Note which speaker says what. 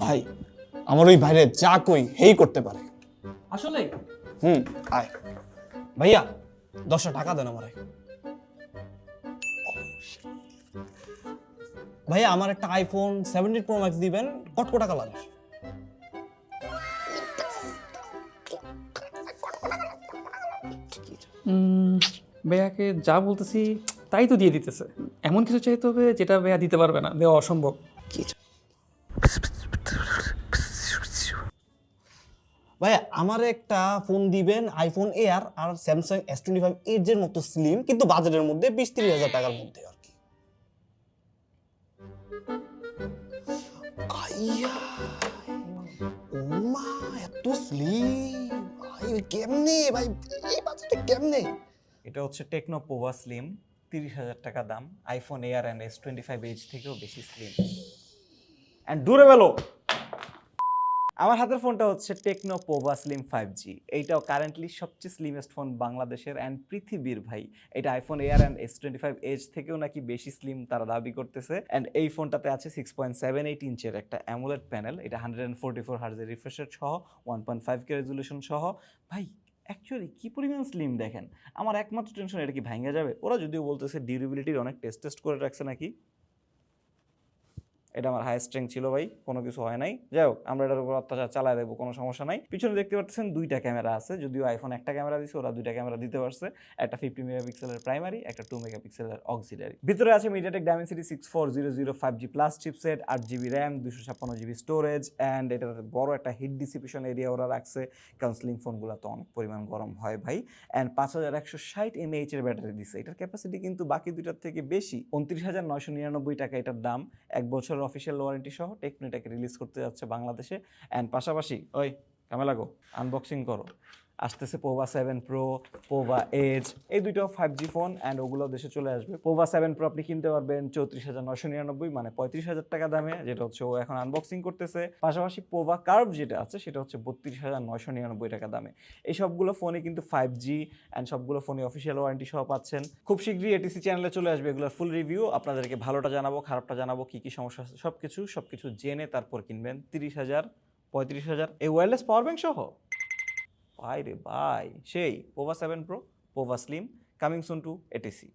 Speaker 1: ভাই আমার ওই ভাইরে যা কই হেই করতে পারে।
Speaker 2: আসলে?
Speaker 1: হুম আয়। ভাইয়া দশটা টাকা দেন আমারে। ভাইয়া আমার একটা আইফোন সেভেন্টিন প্রো ম্যাক্স দিবেন কত কত টাকা লাগে
Speaker 2: বেয়াকে যা বলতেছি তাই তো দিয়ে দিতেছে। এমন কিছু চাইতে হবে যেটা ভাইয়া দিতে পারবে না দেওয়া অসম্ভব।
Speaker 1: ভাইয়া, আমার একটা ফোন দিবেন আইফোন এয়ার আর Samsung S twenty five edge এর মতো স্লিম কিন্তু বাজেটের মধ্যে বিশ তিরিশ হাজার টাকার মধ্যে আর কি। আইয়া ওমা এত স্লিম ভাই কেমনে? ভাই, এই বাজেটে কেমনে?
Speaker 3: এটা হচ্ছে টেকনো পোভা স্লিম তিরিশ হাজার টাকা দাম। IPhone Air and S twenty five edge থেকেও বেশি স্লিম অ্যান্ড ডুরেবেলও আমার হাতের ফোনটা হচ্ছে Tecno Pova slim five G এইটাও কারেন্টলি সবচেয়ে স্লিমেস্ট ফোন বাংলাদেশের অ্যান্ড পৃথিবীর ভাই। এটা iPhone Air and S twenty five edge থেকেও নাকি বেশি স্লিম তারা দাবি করতেছে। অ্যান্ড এই ফোনটাতে আছে সিক্স পয়েন্ট সেভেন এইট ইঞ্চের একটা অ্যামুলেট প্যানেল এটা হান্ড্রেড অ্যান্ড ফোর্টি ফোর হার্জের রিফ্রেশার সহ one point five K resolution সহ। ভাই অ্যাকচুয়ালি কি পরিমাণ স্লিম দেখেন? আমার একমাত্র টেনশন এটা কি ভাঙা যাবে? ওরা যদিও বলতেছে ডিউরেবিলিটির অনেক টেস্ট টেস্ট করে রাখছে নাকি? এটা আমার হাই স্ট্রেংথ ছিল ভাই, কোনো কিছু হয় নাই। যাই হোক, আমরা এটার উপর অত্যাচার চালাই দেবো, কোনো সমস্যা নাই। পিছনে দেখতে পাচ্ছেন দুইটা ক্যামেরা আছে, যদিও আইফোন একটা ক্যামেরা দিছে, ওরা দুইটা ক্যামেরা দিতে পারছে। একটা ফিফটি মেগাপিক্সেলের প্রাইমারি একটা টু মেগাপিক্সেলের অক্সিলারি ভিতরে আছে MediaTek Dimensity six four zero zero five G plus chipset আট জিবি র্যাম দুশো ছাপ্পান্ন জিবি স্টোরেজ অ্যান্ড এটার বড় একটা হিট ডিসিপিশন এরিয়া ওরা রাখছে, কারণ স্লিম ফোনগুলো তো অনেক পরিমাণ গরম হয় ভাই। অ্যান্ড পাঁচ হাজার একশো ষাট এমএইচ এর ব্যাটারি দিছে। এটার ক্যাপাসিটি কিন্তু বাকি দুইটার থেকে বেশি, উনত্রিশ হাজার নয়শো নিরানব্বই টাকা এটার দাম, এক বছরের অফিসিয়াল ওয়ারেন্টি সহ টেকনো এটাকে রিলিজ করতে যাচ্ছে বাংলাদেশে। অ্যান্ড পাশাপাশি, ওই কামেলাগো আনবক্সিং করো। আসতেছে Pova seven pro Pova edge এই দুইটাও ফাইভ জি ফোন অ্যান্ড ওগুলো দেশে চলে আসবে। পোভা সেভেন প্রো আপনি কিনতে পারবেন চৌত্রিশ হাজার নশো নিরানব্বই মানে পঁয়ত্রিশ হাজার টাকা দামে, যেটা হচ্ছে ও এখন আনবক্সিং করতেছে। পাশাপাশি পোভা কার্ভ যেটা আছে, সেটা হচ্ছে বত্রিশ হাজার নয়শো নিরানব্বই টাকা দামে। এই সবগুলো ফোনে কিন্তু ফাইভ জি অ্যান্ড সবগুলো ফোনে অফিসিয়াল ওয়ারেন্টি সহ পাচ্ছেন। খুব শীঘ্রই এটিসি চ্যানেলে চলে আসবে এগুলোর ফুল রিভিউ আপনাদেরকে ভালোটা জানাব, খারাপটা জানাব, কী কী সমস্যা আছে সব কিছু সব কিছু জেনে তারপর কিনবেন তিরিশ হাজার পঁয়ত্রিশ হাজার। এই ওয়্যারলেস পাওয়ার ব্যাংক সহ। ভাই রে বাই সেই Pova seven pro Pova slim coming soon to ATC